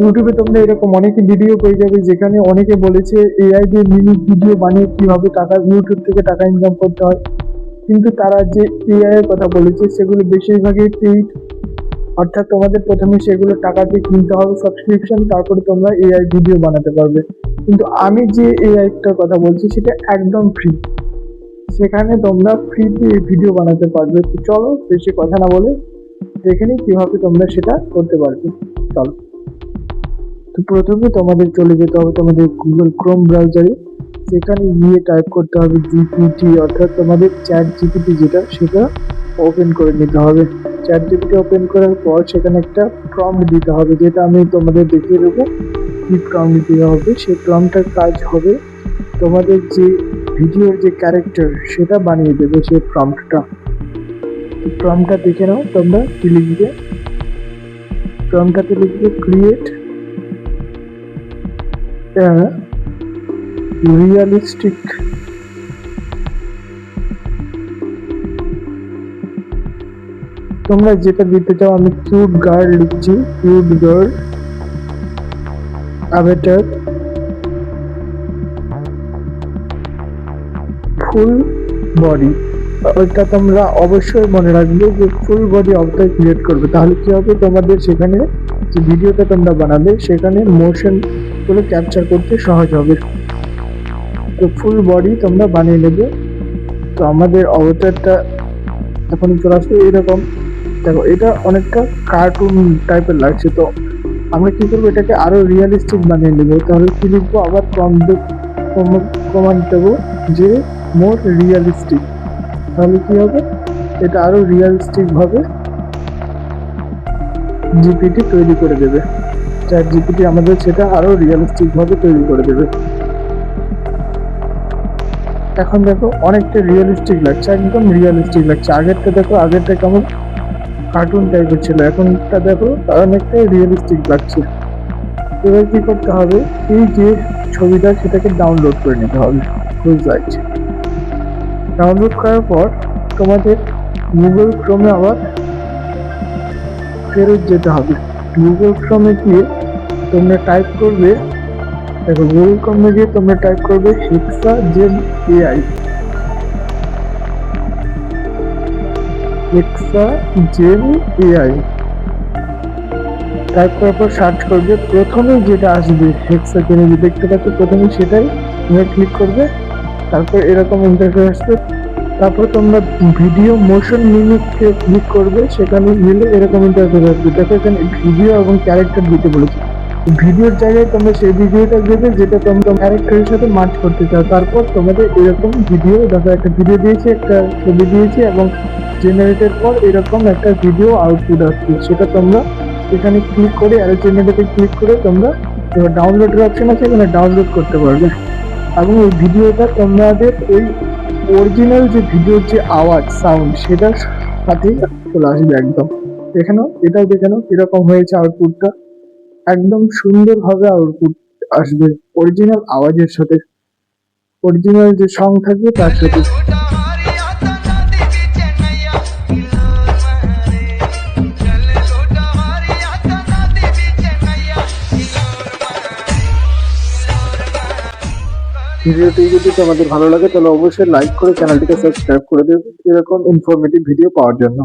ইউটিউবে তোমরা এরকম অনেকে ভিডিও পেয়ে যাবে যেখানে অনেকে বলেছে এআই দিয়ে মিনিট ভিডিও বানিয়ে কীভাবে টাকা ইউটিউব থেকে টাকা ইনকাম করতে হয়। কিন্তু তারা যে এআই এর কথা বলেছে, সেগুলো বেশিরভাগই পেইড অর্থাৎ তোমাদের প্রথমে সেগুলো টাকা দিয়ে কিনতে হবে সাবস্ক্রিপশন তারপরে তোমরা এআই ভিডিও বানাতে পারবে। কিন্তু আমি যে এআইটার কথা বলছি, সেটা একদম ফ্রি সেখানে তোমরা ফ্রিতে ভিডিও বানাতে পারবে। তো চলো, বেশি কথা না বলে দেখে নিই কীভাবে তোমরা সেটা করতে পারবে। চলো। তো প্রথমে তোমাদের চলে যেতে হবে তোমাদের গুগল ক্রোম ব্রাউজারে সেখানে গিয়ে টাইপ করতে হবে জিপিটি অর্থাৎ তোমাদের চ্যাট জিপিটি যেটা, সেটা ওপেন করে নিতে হবে। চ্যাট জিপিটি ওপেন করার পর সেখানে একটা প্রম্পট দিতে হবে, যেটা আমি তোমাদের দেখিয়ে দেবো কি প্রম্পট দিতে হবে। সেই প্রম্পটার কাজ হবে তোমাদের যে ভিডিওর যে ক্যারেক্টার সেটা বানিয়ে দেবে সেই প্রম্পটটা প্রম্পটটা দেখে নাও, তোমরা কি। লিখবে প্রম্পটটাতে লিখবে ক্রিয়েট রিয়ালিস্টিক তোমরা যেটা দিতে চাও, আমি কিউট গার্ড লিখছি cute guard avatar full body ওইটা তোমরা অবশ্যই মনে রাখবে যে ফুল বডি অবতার ক্রিয়েট করবে। তাহলে কি হবে? তোমাদের সেখানে যে ভিডিওটা তোমরা বানাবে, সেখানে মোশনগুলো ক্যাপচার করতে সহজ হবে। তো ফুল বডি তোমরা বানিয়ে নেবে। তো আমাদের অবতারটা এখন চলে আসবে এরকম। দেখো, এটা অনেকটা কার্টুন টাইপের লাগছে। তো আমরা কি করব? এটাকে আরও রিয়েলিস্টিক বানিয়ে নেব। তাহলে কি লিখব? আবার কম কমান দেবো যে মোর রিয়েলিস্টিক তাহলে কি হবে? এটা আরও রিয়েলিস্টিক ভাবে জিপিটি তৈরি করে দেবে। চ্যাট জিপিটি আমাদের সেটা আরও রিয়েলিস্টিক ভাবে তৈরি করে দেবে। এখন দেখো অনেকটা রিয়েলিস্টিক লাগছে, একদম রিয়েলিস্টিক লাগছে। আগেরটা দেখো, আগেরটা কেমন কার্টুন টাইপের ছিল। এখনটা দেখো অনেকটাই রিয়েলিস্টিক লাগছে। এবার কি করতে হবে? এই যে ছবিটা, সেটাকে ডাউনলোড করে নিতে হবে। ফুল সাইজ ডাউনলোড করার পর তোমাদের গুগল ক্রোমে আবার ফেরত যেতে হবে। গুগল ক্রোমে গিয়ে তোমরা টাইপ করবে দেখো গুগল ক্রোমে গিয়ে তোমরা টাইপ করবে hexa gen AI hexa gen AI type করার পর সার্চ করবে। প্রথমে যেটা আসবে হেক্সা জেনে যে দেখতে পাচ্ছ প্রথমে সেটাই তোমরা ক্লিক করবে। তারপর এরকম ইন্টারফেস আসবে তারপর তোমরা ভিডিও মোশন মিমিককে ক্লিক করবে, সেখানে গেলে এরকম ইন্টারফেস আসবে। দেখো এখানে ভিডিও এবং ক্যারেক্টার দিতে বলেছে। ভিডিওর জায়গায় তোমরা সেই ভিডিওটা দেবে, যেটা তোমরা ক্যারেক্টারের সাথে মার্চ করতে চাও। তারপর তোমাদের এরকম ভিডিও দেখো একটা ভিডিও দিয়েছে, একটা ছবি দিয়েছে এবং জেনারেটের পর এরকম একটা ভিডিও আউটপুট আসছে সেটা তোমরা এখানে ক্লিক করে আর জেনারেটে ক্লিক করে তোমরা ডাউনলোডের অপশন আছে, এখানে ডাউনলোড করতে পারবে। এবং এই ভিডিওটা তোমাদের ওই অরিজিনাল যে ভিডিওর যে আওয়াজ সাউন্ড সেটার সাথে চলে আসবে একদম। এখানেও এটাও দেখে নাও কীরকম হয়েছে আউটপুটটা একদম সুন্দরভাবে আউটপুট আসবে। অরিজিনাল আওয়াজের সাথে অরিজিনাল যে সং থাকবে তার সাথে। ভিডিওটি যদি তোমাদের ভালো লাগে, তাহলে অবশ্যই লাইক করে চ্যানেলটিকে সাবস্ক্রাইব করে দেবে এরকম ইনফরমেটিভ ভিডিও পাওয়ার জন্য।